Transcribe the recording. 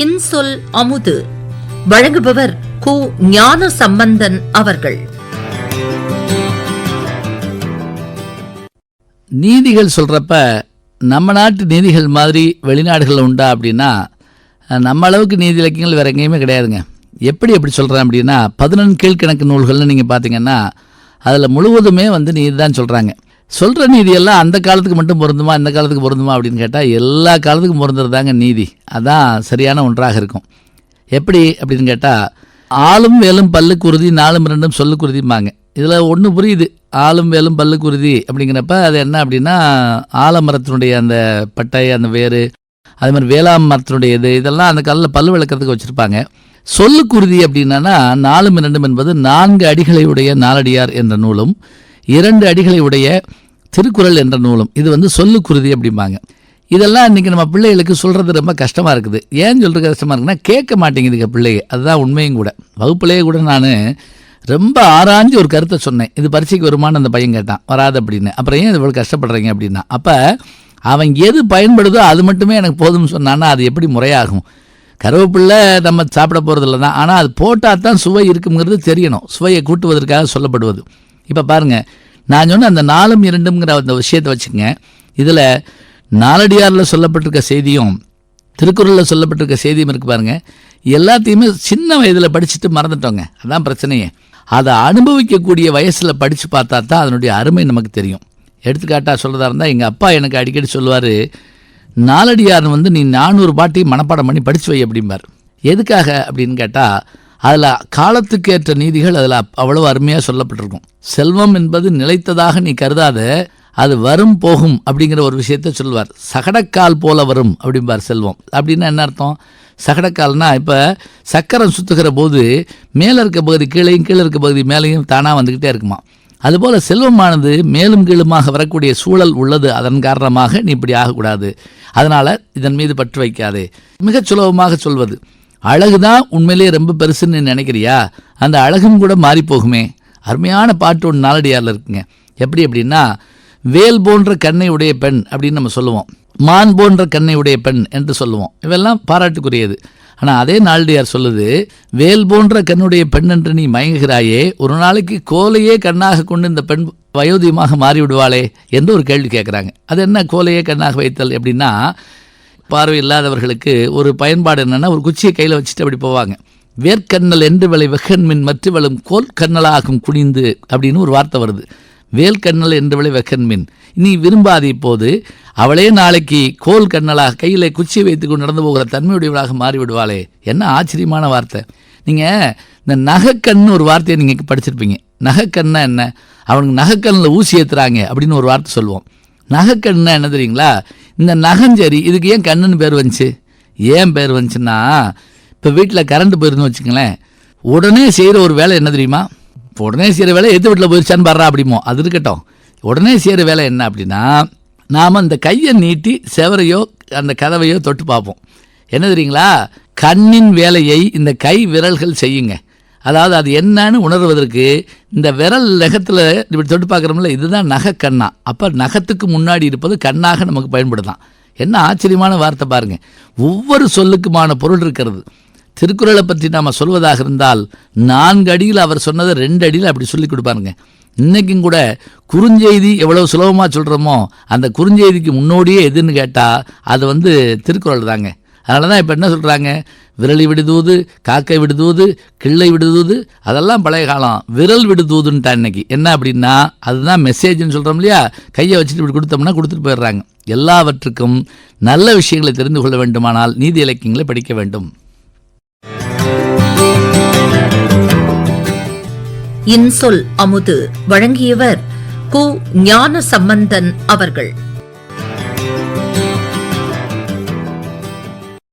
இன்சொல் அமுது. வழங்குபவர் கு ஞான சம்பந்தன் அவர்கள். நீதிகள் சொல்கிறப்ப நம்ம நாட்டு நீதிகள் மாதிரி வெளிநாடுகளில் உண்டா அப்படின்னா நம்ம அளவுக்கு நீதி இலக்கியங்கள் வேறு எங்கேயுமே கிடையாதுங்க. எப்படி எப்படி சொல்கிறேன் அப்படின்னா பதினெண் கீழ்கணக்கு நூல்கள்னு நீங்கள் பார்த்தீங்கன்னா அதில் முழுவதுமே வந்து நீதி தான் சொல்கிறாங்க சொல்கிற நீதியெல்லாம் அந்த காலத்துக்கு மட்டும் பொருந்துமா இந்த காலத்துக்கு பொருந்துமா அப்படின்னு கேட்டால் எல்லா காலத்துக்கும் பொருந்துறதாங்க நீதி. அதான் சரியான ஒன்றாக இருக்கும். எப்படி அப்படின்னு கேட்டால் ஆளும் வேலும் பல்லு குருதி நாலும் ரெண்டும் சொல்லு குருதிம்பாங்க. இதில் ஒன்று புரியுது. ஆளும் வேலும் பல்லு குருதி அப்படிங்கிறப்ப அது என்ன அப்படின்னா ஆலமரத்தினுடைய அந்த பட்டை அந்த வேறு அது மாதிரி வேளாண் மரத்தினுடைய இது இதெல்லாம் அந்த காலில் பல் விளக்கிறதுக்கு வச்சுருப்பாங்க. சொல்லுக்குருதி அப்படின்னா நாலும் இரண்டும் என்பது நான்கு அடிகளை உடைய நாலடியார் என்ற நூலும் இரண்டு அடிகளை உடைய திருக்குறள் என்ற நூலும். இது வந்து சொல்லுக்குருதி அப்படிம்பாங்க. இதெல்லாம் இன்றைக்கி நம்ம பிள்ளைகளுக்கு சொல்கிறது ரொம்ப கஷ்டமாக இருக்குது. ஏன் சொல்கிறது கஷ்டமாக இருக்குன்னா கேட்க மாட்டேங்குதுங்க பிள்ளைங்க அதுதான் உண்மையும் கூட. வகுப்புலேயே கூட நான் ரொம்ப ஆராய்ஞ்சு ஒரு கருத்தை சொன்னேன். இது பரீட்சைக்கு வருமானு அந்த பையன் கேட்டான். வராது அப்படின்னு. அப்புறம் ஏன் இவ்வளோ கஷ்டப்படுறீங்க அப்படின்னா? அப்போ அவன் எது பயன்படுதோ அது மட்டுமே எனக்கு போதும்னு சொன்னான்னா அது எப்படி முறையாகும்? கருவேப்பிள்ளை நம்ம சாப்பிட போகிறதில்ல தான். ஆனால் அது போட்டால் தான் சுவை இருக்குங்கிறது தெரியணும். சுவையை கூட்டுவதற்காக சொல்லப்படுவது. இப்போ பாருங்கள் நான் சொன்ன அந்த நாலும் இரண்டுங்கிற அந்த விஷயத்தை வச்சுங்க இதில் நாலடியாரில் சொல்லப்பட்டிருக்க செய்தியும் திருக்குறளில் சொல்லப்பட்டிருக்க செய்தியும் இருக்கு பாருங்க. எல்லாத்தையுமே சின்ன வயதில் படிச்சுட்டு மறந்துட்டோங்க. அதான் பிரச்சனையே. அதை அனுபவிக்கக்கூடிய வயசில் படித்து பார்த்தா தான் அதனுடைய அருமை நமக்கு தெரியும். எடுத்துக்காட்டாக சொல்கிறதா இருந்தால் எங்கள் அப்பா எனக்கு அடிக்கடி சொல்லுவார் நாலடியார் வந்து நீ நானூறு பாட்டி மனப்பாடம் பண்ணி படித்து வை அப்படிம்பார். எதுக்காக அப்படின்னு கேட்டால் அதில் காலத்துக்கேற்ற நீதிகள் அதில் அவ்வளவு அருமையாக சொல்லப்பட்டிருக்கும். செல்வம் என்பது நிலைத்ததாக நீ கருதாத அது வரும் போகும் அப்படிங்கிற ஒரு விஷயத்த சொல்லுவார் சகடக்கால் போல வரும் அப்படிம்பார் செல்வம். அப்படின்னா என்ன அர்த்தம்? சகடக்கால்னா இப்போ சக்கரம் சுற்றுகிற போது மேலே இருக்க பகுதி கீழேயும் கீழே இருக்க பகுதி மேலேயும் தானாக வந்துக்கிட்டே இருக்குமா? அதுபோல் செல்வமானது மேலும் கீழுமாக வரக்கூடிய சூழல் உள்ளது. அதன் காரணமாக நீ இப்படி ஆகக்கூடாது. அதனால் இதன் மீது பற்று வைக்காதே. மிகச் சுலபமாக சொல்வது அழகு தான் உண்மையிலேயே ரொம்ப பெருசுன்னு நினைக்கிறியா? அந்த அழகும் கூட மாறி போகுமே. அருமையான பாட்டு ஒன்று நாலடியாரில் இருக்குங்க. எப்படி அப்படின்னா வேல் போன்ற கண்ணை உடைய பெண் அப்படின்னு நம்ம சொல்லுவோம். மான் போன்ற கண்ணை உடைய பெண் என்று சொல்லுவோம். இவெல்லாம் பாராட்டுக்குரியது. ஆனால் அதே நாளடியார் சொல்லுது வேல் போன்ற கண்ணுடைய பெண் என்று நீ மயங்குகிறாயே ஒரு நாளைக்கு கோலையே கண்ணாக கொண்டு இந்த பெண் வயோதிகமாக மாறிவிடுவாளே என்று ஒரு கேள்வி கேட்குறாங்க அது என்ன கோலையே கண்ணாக வைத்தல் எப்படின்னா பார்வை இல்லாதவர்களுக்கு ஒரு பயன்பாடு என்னென்னா ஒரு குச்சியை கையில் வச்சுட்டு அப்படி போவாங்க. வேர்க்கண்ணல் என்று விளை வெகன்மின் மற்ற வளம் கோல் கண்ணலாகும் குனிந்து அப்படின்னு ஒரு வார்த்தை வருது. வேல்கண்ணல் என்று விளை வெகன்மின். நீ விரும்பாத இப்போது அவளே நாளைக்கு கோல் கண்ணலாக கையில் குச்சி வைத்துக்கொண்டு நடந்து போகிற தன்மையுடையவளாக மாறிவிடுவாளே. என்ன ஆச்சரியமான வார்த்தை. நீங்கள் இந்த நகைக்கண்ணு ஒரு வார்த்தையை நீங்கள் படிச்சிருப்பீங்க. நகைக்கண்ணா என்ன? அவனுக்கு நகைக்கண்ணில் ஊசி ஏற்றுறாங்க அப்படின்னு ஒரு வார்த்தை சொல்லுவோம். நகைக்கண்ணுனா என்ன தெரியுங்களா? இந்த நகஞ்சரி இதுக்கு ஏன் கண்ணுன்னு பேர் வந்துச்சு? ஏன் பேர் வந்துச்சுன்னா இப்போ வீட்டில் கரண்ட் போயிருந்துன்னு வச்சுங்களேன் உடனே செய்கிற ஒரு வேலை என்ன தெரியுமா? உடனே செய்கிற வேலை எது வீட்டில் போயிருச்சான்னு பாடுறா அப்படிமோ அது இருக்கட்டும். உடனே செய்கிற வேலை என்ன அப்படின்னா நாம் இந்த கையை நீட்டி செவரையோ அந்த கதவையோ தொட்டு பார்ப்போம். என்ன தெரியுங்களா? கண்ணின் வேலையை இந்த கை விரல்கள் செய்யுங்க. அதாவது அது என்னன்னு உணர்வதற்கு இந்த விரல் நகத்தில் இப்படி தொட்டு பார்க்குறோம்ல இதுதான் நகைக்கண்ணா அப்போ நகத்துக்கு முன்னாடி இருப்பது கண்ணாக நமக்கு பயன்படுத்தலாம். என்ன ஆச்சரியமான வார்த்தை பாருங்கள் ஒவ்வொரு சொல்லுக்குமான பொருள் இருக்கிறது. திருக்குறளை பற்றி நாம் சொல்வதாக இருந்தால் நான்கு அடியில் அவர் சொன்னதை ரெண்டு அடியில் அப்படி சொல்லி கொடுப்பாருங்க. இன்றைக்கும் கூட குறுஞ்செய்தி எவ்வளோ சுலபமாக சொல்கிறோமோ அந்த குறுஞ்செய்திக்கு முன்னோடியே எதுன்னு கேட்டால் அது வந்து திருக்குறள் தாங்க. அதனால தான் இப்போ என்ன சொல்கிறாங்க விரலி விடுதூது காக்கை விடுதூது கிள்ளை விடுதூது அதெல்லாம் பழைய காலம். விரல் விடுதூதுன்ட்டா இன்னைக்கு. என்ன அப்படின்னா அதுதான் மெசேஜ்னு சொல்கிறோம் இல்லையா? கையை வச்சுட்டு இப்படி கொடுத்தோம்னா கொடுத்துட்டு போயிடுறாங்க. எல்லாவற்றுக்கும் நல்ல விஷயங்களை தெரிந்து கொள்ள வேண்டுமானால் நீதி இலக்கியங்களை படிக்க வேண்டும். இன்சொல் அமுது வழங்கியவர் கு ஞான சம்பந்தன் அவர்கள்.